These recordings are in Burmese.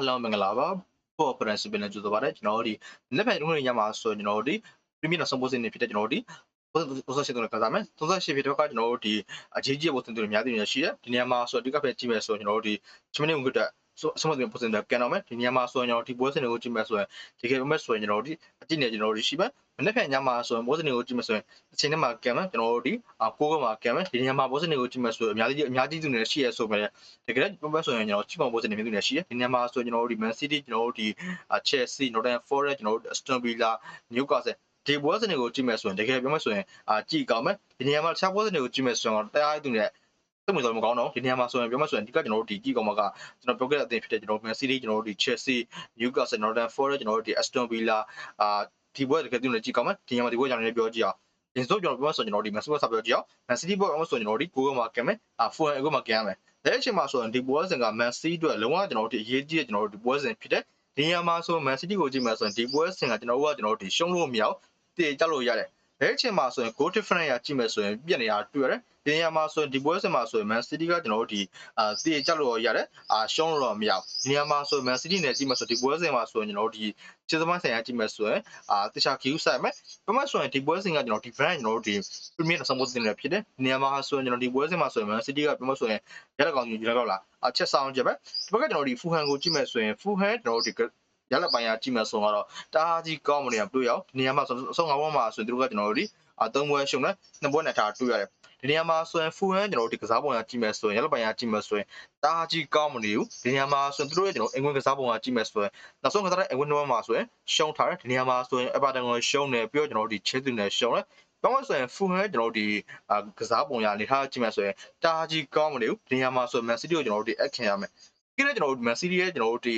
အားလုံးမင်္ဂလာပါဖို့ principal နဲ့ကြိုဆိုပါရစေကျွန်တော်တို့ဒီလက်ဖက်လုံးတွေညမှာဆိုကျွန်တော်တို့ဒီ premium ဆုံးပိုးစင်းနေဖြစ်တဲ့ကျွန်တော်တို့ဒီ38တုန်းကစားမယ်38ဖြစ်တော့ကကျွန်တော်တို့ဒီအကြီးကြီးပိုးစင်းတွေအများကြီးနေရှိတယ်ဒီနေရာမှာဆိုအဓိကပဲကြည့်မယ်ဆိုကျွန်တော်တို့ဒီချင်း မင်းဝင်ကစမတ်ပိုးစင်းတွေကန်တော့မယ်ဒီနေရာမှာဆိုကျွန်တော်ဒီပိုးစင်းတွေကိုကြည့်မယ်ဆိုရင်ဒီကေမဲ့ဆိုရင်ကျွန်တော်တို့ဒီအကြည့်နေကျွန်တော်တို့ရှိမယ်မနေ့ကညမှာဆိုရင်ပိုးစင်းတွေကိုကြည့်မယ်ဆိုရင်အချိန်နဲ့မှာကန်မယ်ကျွန်တော်တို့ဒီကိုကမှာကန်မယ်ဒီနေရာမှာပိုးစင်းတွေကိုကြည့်မယ်ဆိုရင်အများကြီးအများကြီးသူတွေရှိရဆိုမယ်တကယ်တော့ဘယ်ဆိုရင်ကျွန်တော်ချိမောင်ပိုးစင်းတွေမျိုးတွေရှိတယ်ဒီနေရာမှာဆိုကျွန်တော်တို့ဒီ Man City ကျွန်တော်တို့ဒီ Chelsea Nottingham Forest ကျွန်တော်တို့ Aston Villa Newcastle ဒီဘောစနေကိုကြည့်မယ်ဆိုရင်တကယ်ပြောမယ်ဆိုရင်အာကြည့်ကောင်းမယ်ဒီနေရာမှာတခြားဘောစနေကိုကြည့်မယ်ဆိုရင်တရားသူ နဲ့သိမှုဆိုမကောင်းတော့ဒီနေရာမှာဆိုရင်ပြောမယ်ဆိုရင်ဒီကကျွန်တော်တို့ဒီကြည့်ကောင်းမှာကကျွန်တော်ပြောခဲ့တဲ့အသင်းဖြစ်တဲ့ကျွန်တော် Man City ကျွန်တော်တို့ဒီ Chelsea Newcastle Nottingham Forest ကျွန်တော်တို့ဒီ Aston Villa အာဒီဘောတကယ်သူနဲ့ကြည့်ကောင်းမယ်ဒီနေရာမှာဒီဘောကြောင့်လည်းပြောကြည့်အောင်ဒီဆိုကျွန်တော်ပြောဆိုကျွန်တော်ဒီ Man City ဆက်ပြောကြည့်အောင် Man City ဘောအောင်ဆိုကျွန်တော်ဒီကိုကမှာကင်မယ်အာ Fulham ကိုမှာကင်ရမယ်လက်အချိန်မှာဆိုရင်ဒီဘောစင်က Man City အတွက်လုံးဝကျွန်တော်တို့ဒီအရေးကြီးတဲ့ကျွန်တော်တို့ဒီဘောစင်ဖြစ်တဲ့ဒီနေရာမှာဆို Man City ကိုကြည့်မယ်ဆိုရင်ဒီပွဲစင်ကကျွန်တော်တို့ကကျွန်တော်တို့ဒီရှုံးလို့မရအောင်တည်ကြလို့ရတယ်။ လဲချင်မှာဆိုရင် goal difference ရကြည့်မယ်ဆိုရင်ပြက်နေတာတွေ့ရတယ်။ဒီနေရာမှာဆိုရင်ဒီပွဲစဉ်မှာဆိုရင် Man City ကကျွန်တော်တို့ဒီအာတည်ကြလို့ရတယ်။အာရှုံးလို့မရဘူး။ဒီနေရာမှာဆိုရင် Man City နဲ့ကြည့်မယ်ဆိုဒီပွဲစဉ်မှာဆိုရင်ကျွန်တော်တို့ဒီခြေသမားဆိုင်ရာကြည့်မယ်ဆိုရင်အာတခြား queue ဆိုင်မယ်။ဘာမှဆိုရင်ဒီပွဲစဉ်ကကျွန်တော်ဒီ brand ကျွန်တော်တို့ဒီ Premier ဆမ်မိုးတင်နေဖြစ်တယ်။ဒီနေရာမှာဆိုရင်ကျွန်တော်ဒီပွဲစဉ်မှာဆိုရင် Man City ကပြောမှဆိုရင်ရတဲ့ကောင်ကြီးရတော့လား။အချက်ဆောင်ကြပဲ။ဒီဘက်ကကျွန်တော်ဒီ Fulham ကိုကြည့်မယ်ဆိုရင် Fulham ကျွန်တော်တို့ဒီ ရလက်ပိုင်းကကြည့်မယ်ဆိုတော့တအားကြီးကောင်းမနေအောင်တွေ့ရအောင်ဒီနေရာမှာဆုံးငါဘဝမှာဆိုရင်တို့ကကျွန်တော်တို့ဒီအသုံးပွဲရှုံနဲ့နှစ်ပွဲနဲ့ထားတွေ့ရတယ်ဒီနေရာမှာဆိုရင်ဖူဟန်ကျွန်တော်တို့ဒီကစားပုံကကြည့်မယ်ဆိုရင်ရလက်ပိုင်းကကြည့်မယ်ဆိုရင်တအားကြီးကောင်းမနေဘူးဒီနေရာမှာဆိုရင်တို့ရဲ့ကျွန်တော်အင်္ဂွန်ကစားပုံကကြည့်မယ်ဆိုရင်နောက်ဆုံးကစားတဲ့အင်္ဂွန်တော့မှာဆိုရင်ရှုံထားတယ်ဒီနေရာမှာဆိုရင်အပါတန်ကိုရှုံနေပြီးတော့ကျွန်တော်တို့ဒီချဲသူနဲ့ရှုံတယ်ဘာလို့ဆိုရင်ဖူဟန်ကျွန်တော်တို့ဒီကစားပုံရနေထားကြည့်မယ်ဆိုရင်တအားကြီးကောင်းမနေဘူးဒီနေရာမှာဆိုရင် Man City ကိုကျွန်တော်တို့ဒီအခင်ရမယ် ပြီးတော့ကျွန်တော်တို့ Man City ရဲ့ကျွန်တော်တို့ဒီ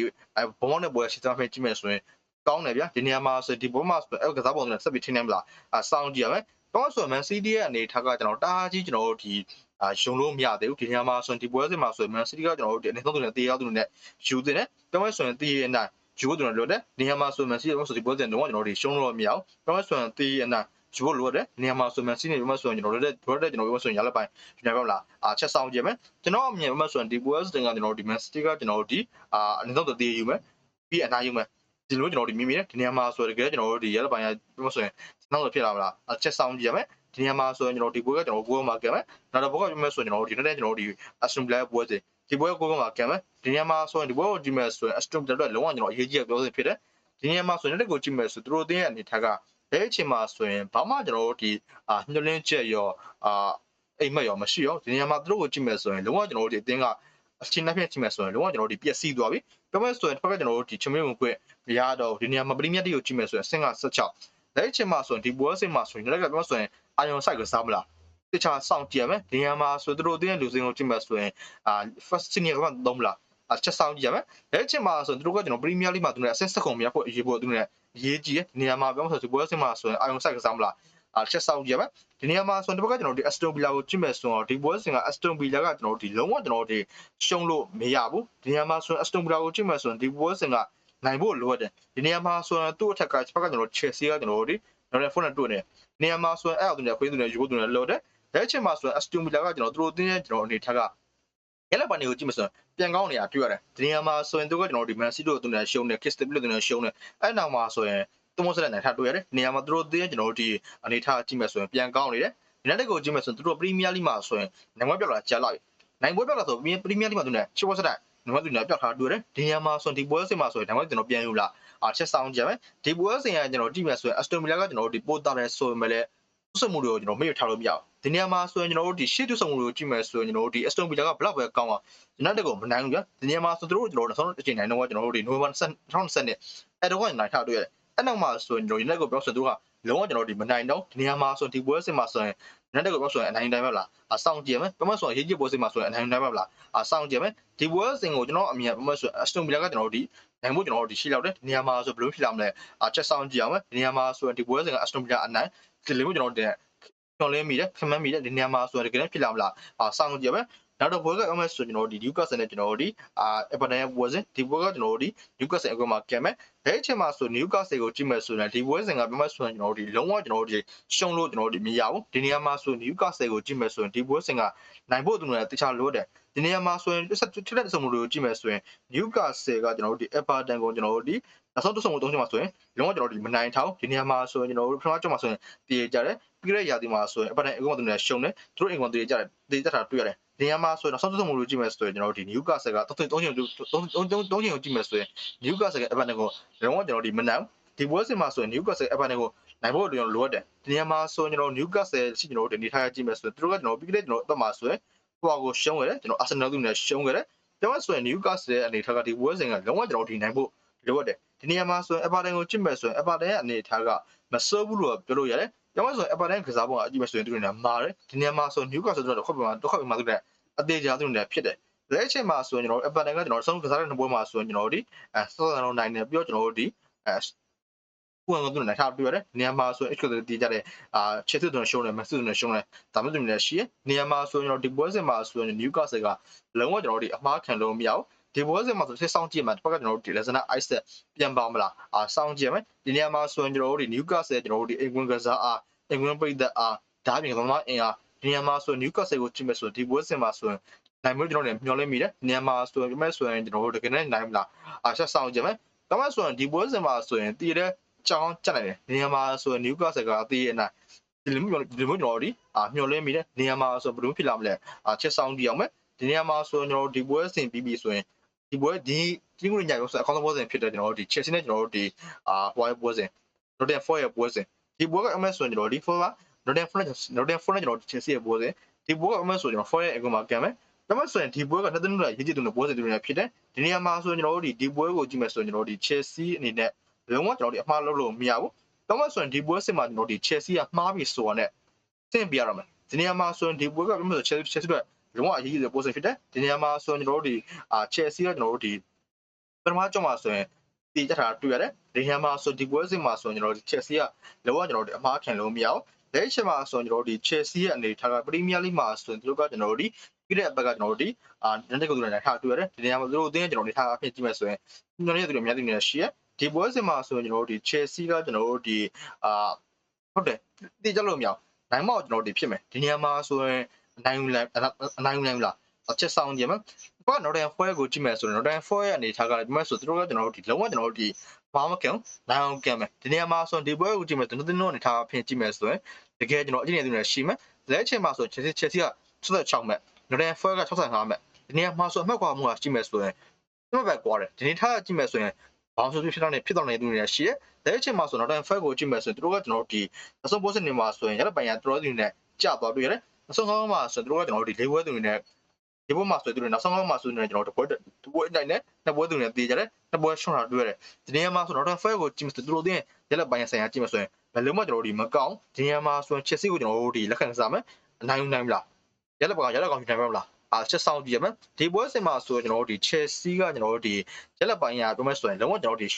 ဘုံမောင်းတဲ့ပွဲရှင်းသားဖက်ကြည့်မယ်ဆိုရင်ကောင်းတယ်ဗျာဒီနေရာမှာဆိုဒီဘောမှာဆိုအဲကစားပုံနဲ့ဆက်ပြီးထင်းနေမလားအဆောင်ကြည့်ရမယ်တော့ဆို Man City ရဲ့အနေထားကကျွန်တော်တအားကြီးကျွန်တော်တို့ဒီအာယုံလို့မရသေးဘူးဒီနေရာမှာဆိုရင်ဒီပွဲစဉ်မှာဆိုရင် Man City ကကျွန်တော်တို့ဒီအနေဆုံးသူနဲ့တေးရောက်သူနဲ့ယူတင်တယ်တော့ဆိုရင်တေးရဲ့အနိုင်ယူဖို့သူနဲ့လွတ်တယ်နေရာမှာဆို Man City ကဆိုဒီပွဲစဉ်တော့ကျွန်တော်တို့ရှုံးလို့မရအောင်တော့ဆိုရင်တေးရဲ့အနိုင် ယူဖို့လိုတယ်နေရာမှာဆို Man City နဲ့ပြောမှဆိုရင်ကျွန်တော်တို့တဲ့တို့တဲ့ကျွန်တော်ပြောဆိုရင်ရလက်ပိုင်းကျွန်တော်ပြောလားအာချက်ဆောင်ကြည့်မယ်ကျွန်တော်အမြင်ပြောမှဆိုရင်ဒီပွဲစဉ်ကကျွန်တော်တို့ဒီ Man City ကကျွန်တော်တို့ဒီအာအနေဆုံးသူတေးယူမယ်ပြီးအနိုင်ယူမယ်ဒီလိုကျွန်တော်ဒီမိမိနဲ့ဒီနေရာမှာဆိုတကယ်ကျွန်တော်တို့ဒီရလက်ပိုင်းကပြောမှဆိုရင်နောက်တော့ဖြစ်လာမလားအချက်ဆောင်ကြည့်ရမယ်ဒီနေရာမှာဆိုရင်ကျွန်တော်ဒီပွဲကကျွန်တော်ကိုယ်မှာကံမယ်နောက်တော့ဘက်ကပြောမယ်ဆိုရင်ကျွန်တော်ဒီနေ့ကျွန်တော်ဒီ Aston Villa ပွဲစဉ်ဒီပွဲကိုယ်မှာကံမယ်ဒီနေရာမှာဆိုရင်ဒီပွဲကိုကြည့်မယ်ဆိုရင် Aston Villa လုံးဝကျွန်တော်အရေးကြီးပြောစင်ဖြစ်တယ်ဒီနေရာမှာဆိုရင်လက်ကိုကြည့်မယ်ဆိုသူတို့တင်းရဲ့အနေထားက ဘဲအချိန်မှာဆိုရင်ဘာမှကျွန်တော်တို့ဒီအာညှို့လင်းချက်ရောအာအိမ်မက်ရောမရှိရောဒီနေရာမှာသူတို့ကိုကြည့်မယ်ဆိုရင်လုံးဝကျွန်တော်တို့ဒီအတင်းကအချင်းနှစ်ဖြင့်ကြည့်မယ်ဆိုရင်လုံးဝကျွန်တော်တို့ဒီပျက်စီးသွားပြီပြောမယ်ဆိုရင်တစ်ဖက်ကကျွန်တော်တို့ဒီချမင်းဝင်ခွင့်မရတော့ဒီနေရာမှာပရိမြတ်တီကိုကြည့်မယ်ဆိုရင်အဆင့်က16လက်အချိန်မှာဆိုရင်ဒီပွဲစဉ်မှာဆိုရင်လက်ကပြောဆိုရင်အာယုံဆိုင်ကစားမလားတခြားစောင့်ကြည့်ရမယ်ဒီနေရာမှာဆိုသူတို့တင်းလူစင်းကိုကြည့်မယ်ဆိုရင်အာ first senior ကတော့မလားအချက်ဆောင်ကြည့်ရမယ်လက်အချိန်မှာဆိုသူတို့ကကျွန်တော်ပရိမြတ်လိမှာသူနဲ့အဆင့်စက်ကုန်မြတ်ဖို့အရေးပေါ်သူ နဲ့ရေးကြည့်ရနေရာမှာပြောမှဆိုဒီပွဲစဉ်မှာဆိုရင်အာယုံဆိုင်ကစားမလားအချက်ဆောင်ကြည့်ရမယ်ဒီနေရာမှာဆိုတော့ဒီဘက်ကကျွန်တော်ဒီ Aston Villa ကိုကြည့်မယ်ဆိုတော့ဒီပွဲစဉ်က Aston Villa ကကျွန်တော်ဒီလုံးဝကျွန်တော်ဒီရှုံးလို့မရဘူးဒီနေရာမှာဆိုရင် Aston Villa ကိုကြည့်မယ်ဆိုရင်ဒီပွဲစဉ်ကနိုင်ဖို့လိုအပ်တယ်ဒီနေရာမှာဆိုရင်သူ့အထက်ကဘက်ကကျွန်တော် Chelsea ကကျွန်တော်ဒီနောက်တဲ့ဖုန်းနဲ့တွေ့နေနေရာမှာဆိုရင်အဲ့အတူနဲ့ခွေးသူနဲ့ယူဖို့သူနဲ့လော်တယ်လက်ချင်မှာဆိုရင် Aston Villa ကကျွန်တော်သူတို့တင်းရဲ့ကျွန်တော်အနေထားက ရလက်ပန်တွေကိုကြည့်မစမ်းပြန်ကောင်းနေတာတွေ့ရတယ်ဒီနေရာမှာဆိုရင်သူကကျွန်တော်ဒီ Man City တို့သူနဲ့ရှုံးတယ် Crystal Palace တို့နဲ့ရှုံးတယ်အဲ့နောက်မှာဆိုရင်သူမဆက်တဲ့နိုင်ထားတွေ့ရတယ်နေရာမှာသူတို့တင်းကျွန်တော်တို့ဒီအနေထားကြည့်မယ်ဆိုရင်ပြန်ကောင်းနေတယ်ဒီနေ့ကိုကြည့်မယ်ဆိုရင်သူတို့ Premier League မှာဆိုရင်နိုင်ပွဲပြောက်လာကြာလာပြီနိုင်ပွဲပြောက်လာဆို Premier League မှာသူနဲ့ချစ်ဝတ်ဆက်တဲ့နိုင်ပွဲသူနဲ့ပြောက်ထားတွေ့တယ်ဒီနေရာမှာဆိုရင်ဒီပွဲစဉ်မှာဆိုရင်နိုင်ပွဲကျွန်တော်ပြန်ယူလာအချက်ဆောင်ကြမယ်ဒီပွဲစဉ်ကကျွန်တော်ကြည့်မယ်ဆိုရင် Aston Villa ကကျွန်တော်တို့ဒီပို့တာတယ်ဆိုရင်လည်းစမှုတွေကိုကျွန်တော်မေ့ထားလို့မရဘူး ဒီနေရာမှာဆိုရင်ကျွန်တော်တို့ဒီရှေ့တူစမှုတွေကိုကြည့်မယ်ဆိုရင်ကျွန်တော်တို့ဒီ Aston Villa ကဘလောက်ပဲကောင်းအောင်ကျွန်တော်တက်ကိုမနိုင်ဘူးဗျာဒီနေရာမှာဆိုသူတို့ကျွန်တော်တို့နောက်ဆုံးအချိန်နိုင်တော့ကျွန်တော်တို့ဒီ November 2020နဲ့အဲ့တော့ကနိုင်ထားတွေ့ရတယ်အဲ့နောက်မှာဆိုရင်ကျွန်တော်ဒီနေ့ကိုပြောဆိုသူကလုံးဝကျွန်တော်တို့ဒီမနိုင်တော့ဒီနေရာမှာဆိုဒီပွဲစဉ်မှာဆိုရင်နေ့တက်ကိုပြောဆိုရင်အနိုင်တိုင်းပဲလားအဆောင်ကြည့်မယ်ပမဆိုရင်ရေးကြည့်ပွဲစဉ်မှာဆိုရင်အနိုင်တိုင်းပဲလားအဆောင်ကြည့်မယ်ဒီပွဲစဉ်ကိုကျွန်တော်အမြင်ပမဆိုရင် Aston Villa ကကျွန်တော်တို့ဒီနိုင်ဖို့ကျွန်တော်တို့ဒီရှိလောက်တယ်နေရာမှာဆိုဘယ်လိုဖြစ်လာမလဲအချက်ဆောင်ကြည့်အောင်မယ်နေရာမှာဆိုရင်ဒီပွဲစဉ်က Aston Villa အနိုင်ဒီလိုမျိုးကျွန်တော်တို့ကျွန်တော် လဲမိတယ်ခမန်းမိတယ်ဒီနေရာမှာဆိုရင်တကယ်ဖြစ်လာမလားအဆောင်ကြည့်မယ်နောက်တော့ဘွဲကအမဆိုကျွန်တော်တို့ဒီ Newcastle နဲ့ကျွန်တော်တို့ဒီအာ Everton ရဲ့ပွဲစဉ်ဒီဘွဲကကျွန်တော်တို့ဒီ Newcastle အကွက်မှာကံမဲ့ဘဲအချိန်မှာဆို Newcastle ကိုကြည့်မယ်ဆိုရင်ဒီပွဲစဉ်ကပြမဆိုရင်ကျွန်တော်တို့ဒီလုံးဝကျွန်တော်တို့ဒီရှုံးလို့ကျွန်တော်တို့ဒီမရဘူးဒီနေရာမှာဆို Newcastle ကိုကြည့်မယ်ဆိုရင်ဒီပွဲစဉ်ကနိုင်ဖို့သူတို့တခြားလို့တယ်ဒီနေရာမှာဆိုရင်ဆက်ထက်တဲ့စုံမှုတွေကိုကြည့်မယ်ဆိုရင် Newcastle ကကျွန်တော်တို့ဒီ Everton ကိုကျွန်တော်တို့ဒီနောက်ဆုံးတစ်စုံမှုသုံးချက်မှာဆိုရင်လုံးဝကျွန်တော်တို့ဒီမနိုင်ထောင်ဒီနေရာမှာဆိုရင်ကျွန်တော်တို့ပထမချက်မှာဆိုရင်တည်ကြတယ် ပြီးတဲ့ရာသီမှာဆိုရင် Everton အကောင်တူနေရှုံတယ်သူတို့အကောင်တည်ကြတယ်တည်ကြတာတွေ့ရတယ်ဒီနေရာမှာဆိုရင်နောက်ဆုံးတစ်စုံမှုတွေကိုကြည့်မယ်ဆိုရင်ကျွန်တော်တို့ဒီ Newcastle ကသုံးသုံးချိန်သုံးသုံးသုံးချိန်ကိုကြည့်မယ်ဆိုရင် Newcastle က Everton ကိုလုံးဝကျွန်တော်တို့ဒီမနိုင်ဒီပွဲစဉ်မှာဆိုရင် Newcastle Everton ကိုနိုင်ဖို့ကျွန်တော်လိုအပ်တယ်ဒီနေရာမှာဆိုရင်ကျွန်တော် Newcastle ရှိကျွန်တော်တို့ဒီနေထားရကြည့်မယ်ဆိုရင်သူတို့ကကျွန်တော်ပြီးခဲ့တဲ့ကျွန်တော်အသက်မှာဆိုရင်ဟိုဟာကိုရှုံးခဲ့တယ်ကျွန်တော် Arsenal သူနဲ့ရှုံးခဲ့တယ်ကျွန်တော်ဆိုရင် Newcastle ရဲ့အနေထားကဒီပွဲစဉ်ကလုံးဝကျွန်တော်ဒီနိုင်ဖို့လိုအပ်တယ်ဒီနေရာမှာဆိုရင် Everton ကိုကြည့်မယ်ဆိုရင် Everton ရဲ့အနေထားကမစိုးဘူးလို့ပြောလို့ရတယ် ကျွန်တော်ဆိုရင် Everton ကစားပုံကအကြည့်မယ်ဆိုရင်သူတို့ကမာတယ်ဒီနေရာမှာဆို Newcastle တို့တော့ခွက်ပြမှာတော့ခွက်ပြမှာသူတို့အသေးချာသူတို့နဲ့ဖြစ်တယ်လက်ချိန်မှာဆိုရင်ကျွန်တော် Everton ကကျွန်တော်ဆုံးကစားတဲ့နှစ်ပွဲမှာဆိုရင်ကျွန်တော်ဒီအဲစောစောလုံးနိုင်နေပြီးတော့ကျွန်တော်တို့ဒီအဲကိုယ်ကသူတို့နဲ့ထားပြရတယ်နေရာမှာဆိုရင် HQ တွေတည်ကြတယ်အာချက်သူတို့ရှုံးတယ်မက်ဆူတို့ရှုံးတယ်ဒါမှမဟုတ်လည်းရှိရနေရာမှာဆိုရင်ကျွန်တော်ဒီပွဲစဉ်မှာဆိုရင် Newcastle ကလုံးဝကျွန်တော်တို့အမှားခံလို့မရဘူး ဒီပွဲစဉ်မှာဆိုဆက်ဆောင်ကြည့်မှာတစ်ခါကကျွန်တော်တို့ဒီ lesson ice ပြန်ပါမလားအာစောင့်ကြည့်မယ်ဒီနေရာမှာဆိုရင်ကျွန်တော်တို့ဒီ Newcastle ကျွန်တော်တို့ဒီအင်ကွန်ကစားအားအင်ကွန်ပိတ်သက်အားဒါပြင်ကသမားအင်အားဒီနေရာမှာဆို Newcastle ကိုကြည့်မယ်ဆိုဒီပွဲစဉ်မှာဆိုရင်နိုင်မျိုးကျွန်တော်တို့မျှော်လင့်မိတယ်နေရာမှာဆိုရင်ပြမဲ့ဆိုရင်ကျွန်တော်တို့တကယ်နဲ့နိုင်မလားအာဆက်ဆောင်ကြည့်မယ်ဒါမှဆိုရင်ဒီပွဲစဉ်မှာဆိုရင်တည်တဲ့ကြောင်းကြက်နိုင်တယ်နေရာမှာဆိုရင် Newcastle ကအသေးအနိုင်ဒီလိုမျိုးဒီလိုမျိုးကျွန်တော်တို့ဒီအာမျှော်လင့်မိတယ်နေရာမှာဆိုဘယ်လိုဖြစ်လာမလဲအာချက်ဆောင်ကြည့်အောင်မယ်ဒီနေရာမှာဆိုရင်ကျွန်တော်တို့ဒီပွဲစဉ်ပြီးပြီဆိုရင် ဒီပွဲဒီဒီကုညညရောဆိုအကောင့်ပွဲစဉ်ဖြစ်တဲ့ကျွန်တော်တို့ဒီ Chelsea နဲ့ကျွန်တော်တို့ဒီအာဟိုပွဲစဉ် Nottingham Forest ရဲ့ပွဲစဉ်ဒီပွဲကအမှဆိုရင်ကျွန်တော်ဒီ for က Nottingham Forest Nottingham Forest နဲ့ကျွန်တော် Chelsea ရဲ့ပွဲစဉ်ဒီပွဲကအမှဆိုကျွန်တော် Forest ရဲ့အကူမှာကံမယ်ဒါမှဆိုရင်ဒီပွဲကနှစ်သိန်းလောက်ရေးကြည့်သူနဲ့ပွဲစဉ်တူနေဖြစ်တယ်ဒီနေရာမှာဆိုရင်ကျွန်တော်တို့ဒီဒီပွဲကိုကြည့်မယ်ဆိုရင်ကျွန်တော်တို့ဒီ Chelsea အနေနဲ့လုံးဝကျွန်တော်တို့အမှားလုပ်လို့မရဘူးဒါမှဆိုရင်ဒီပွဲစဉ်မှာကျွန်တော်တို့ဒီ Chelsea ကမှားပြီဆိုတာနဲ့သင်ပြရတော့မယ်ဒီနေရာမှာဆိုရင်ဒီပွဲကပြမဆို Chelsea Chelsea အတွက် လုံးဝအရေးကြီးတဲ့ပွဲစဉ်ဖြစ်တယ်ဒီနေရာမှာဆိုရင်ကျွန်တော်တို့ဒီအာ Chelsea ကကျွန်တော်တို့ဒီပထမကြောင်းမှာဆိုရင်တည်ကြတာတွေ့ရတယ်ဒီနေရာမှာဆိုဒီပွဲစဉ်မှာဆိုရင်ကျွန်တော်တို့ Chelsea ကလုံးဝကျွန်တော်တို့အမှားခံလို့မရဘူးလက်ချက်မှာဆိုရင်ကျွန်တော်တို့ဒီ Chelsea ရဲ့အနေထားကပရီးမီးယားလိမှာဆိုရင်သူတို့ကကျွန်တော်တို့ဒီပြီးတဲ့အပတ်ကကျွန်တော်တို့ဒီအာနန်တက်ကိုသူလည်းထားတွေ့ရတယ်ဒီနေရာမှာသူတို့အသင်းကျွန်တော်တို့ထားအဖြစ်ကြည့်မယ်ဆိုရင်ကျွန်တော်တို့သူတို့အများကြီးနေရှိရဒီပွဲစဉ်မှာဆိုရင်ကျွန်တော်တို့ဒီ Chelsea ကကျွန်တော်တို့ဒီအာဟုတ်တယ်တည်ကြလို့မရဘူးနိုင်မောက်ကျွန်တော်တို့ဒီဖြစ်မယ်ဒီနေရာမှာဆိုရင် နိုင်ယူလိုက်နိုင်ယူလိုက်လားအချက်ဆောင်ကြည့်မယ်ဘာနော်ဒန်ဖွဲကိုကြည့်မယ်ဆိုရင်နော်ဒန်ဖွဲရဲ့အနေထားကဒီမဲ့ဆိုသူတို့ကကျွန်တော်တို့ဒီလုံးဝကျွန်တော်တို့ဒီဘာမှမကံနိုင်အောင်ကံမယ်ဒီနေရာမှာဆိုရင်ဒီပွဲကိုကြည့်မယ်သူတို့တို့အနေထားအဖြစ်ကြည့်မယ်ဆိုရင်တကယ်ကျွန်တော်အကြည့်နေသူတွေရှိမယ်လက်ချိန်မှာဆိုချယ်ဆီချယ်ဆီက66မဲ့နော်ဒန်ဖွဲက65မဲ့ဒီနေရာမှာဆိုအမှတ်ကွာမှုကကြည့်မယ်ဆိုရင်အမှတ်ပဲကွာတယ်ဒီနေထားကြည့်မယ်ဆိုရင်ဘောင်းဆိုဖြစ်တော့နေဖြစ်တော့နေသူတွေရှိတယ်လက်ချိန်မှာဆိုနော်ဒန်ဖွဲကိုကြည့်မယ်ဆိုရင်သူတို့ကကျွန်တော်တို့ဒီအဆုံးပိုးစနေမှာဆိုရင်ရတဲ့ပိုင်ရသူတို့တွေနဲ့ကြာသွားတွေ့ရတယ် အဆုံးကောင်းမှာဆိုရင်သူတို့ကကျွန်တော်တို့ဒီလေးဝဲသူတွေနဲ့ဒီဘက်မှာဆိုသူတို့နောက်ဆုံးကောင်းမှာဆိုရင်ကျွန်တော်တို့တပွဲတပွဲနိုင်နဲ့နှစ်ပွဲသူတွေနဲ့တေးကြတယ်နှစ်ပွဲရှော့တာတွေ့ရတယ်ဒီနေရာမှာဆိုတော့ဖဲကိုကြည့်မယ်သူတို့တင်းရက်လက်ပိုင်းဆိုင်ရာကြည့်မယ်ဆိုရင်ဘယ်လုံးမှကျွန်တော်တို့ဒီမကောင်းဒီနေရာမှာဆိုရင်ချက်စီကိုကျွန်တော်တို့ဒီလက်ခံစားမယ်အနိုင်နိုင်မလားရက်လက်ပိုင်းရက်လက်ကောင်းနိုင်မလားအာချက်ဆောင်ကြည့်ရမယ်ဒီပွဲစဉ်မှာဆိုကျွန်တော်တို့ဒီ Chelsea ကကျွန်တော်တို့ဒီရက်လက်ပိုင်းကပြောမယ်ဆိုရင်လုံးဝကျွန်တော်တို့ဒီ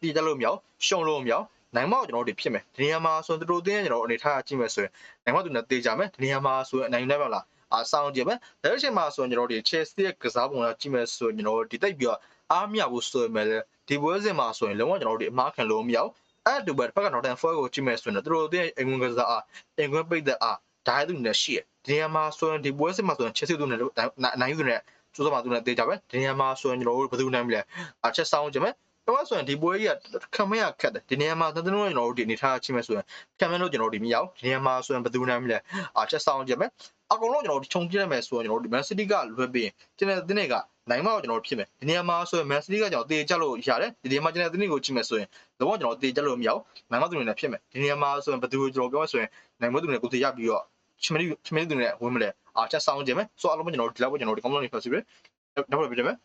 တီးကြလို့မရအောင်ရှုံလို့မရအောင် နိုင်မောက်ကျွန်တော်တို့ဖြစ်မယ်ဒီနေရာမှာဆိုရင်တို့တင်းကျွန်တော်အနေထားကြည့်မယ်ဆိုရင်နိုင်မောက်သူနဲ့တေးကြမယ်ဒီနေရာမှာဆိုရင်အနိုင်နိုင်ပါလားအာစောင်းကြည့်မယ်ဒါအချိန်မှာဆိုရင်ကျွန်တော်တို့ Chelsea ရဲ့ကစားပုံကကြည့်မယ်ဆိုရင်ကျွန်တော်တို့ဒီတိတ်ပြီးတော့အားမရဘူးဆိုရင်လည်းဒီပွဲစဉ်မှာဆိုရင်လုံးဝကျွန်တော်တို့အမားခံလို့မရဘူးအဲ့တူပဲတစ်ဖက်က Northern Forest ကိုကြည့်မယ်ဆိုရင်တို့တို့တဲ့အင်္ဂွန်ကစားအားအင်္ဂွန်ပိတ်သက်အားဒါရသူနဲ့ရှိရဒီနေရာမှာဆိုရင်ဒီပွဲစဉ်မှာဆိုရင် Chelsea တို့နဲ့အနိုင်ယူတဲ့စူးစမ်းမှသူနဲ့တေးကြပဲဒီနေရာမှာဆိုရင်ကျွန်တော်တို့ဘယ်သူနိုင်မလဲအချက်ဆောင်ကြမယ် တော့ဆိုရင်ဒီပွဲကြီးကခံမရခက်တယ်ဒီနေရာမှာသတဲ့လုံးကျွန်တော်တို့ဒီအနေထားချင်းမဲ့ဆိုရင်ခံမလို့ကျွန်တော်တို့ဒီမရောက်ဒီနေရာမှာဆိုရင်ဘယ်သူနိုင်မလဲအချက်ဆောင်ကြမယ်အကုန်လုံးကျွန်တော်တို့ခြုံကြည့်ရမယ်ဆိုရင်ကျွန်တော်တို့ Man City ကလွယ်ပြီးကျွန်တော်ဒီနေ့ကနိုင်မတော့ကျွန်တော်ဖြစ်မယ်ဒီနေရာမှာဆိုရင် Man City ကကျွန်တော်တေးကြလို့ရတယ်ဒီနေရာမှာကျွန်တော်ဒီနေ့ကိုကြည့်မယ်ဆိုရင်တော့ကျွန်တော်တေးကြလို့မရောက်နိုင်မသူတွေနဲ့ဖြစ်မယ်ဒီနေရာမှာဆိုရင်ဘယ်သူကျွန်တော်ပြောဆိုရင်နိုင်မသူတွေကိုတေးရပြီးတော့ချမလီချမလီသူတွေနဲ့ဝင်မလဲအချက်ဆောင်ကြမယ်ဆိုအလုံးကျွန်တော်ဒီလောက်ကျွန်တော်ဒီ community festival နောက်ပြန်ပြမယ်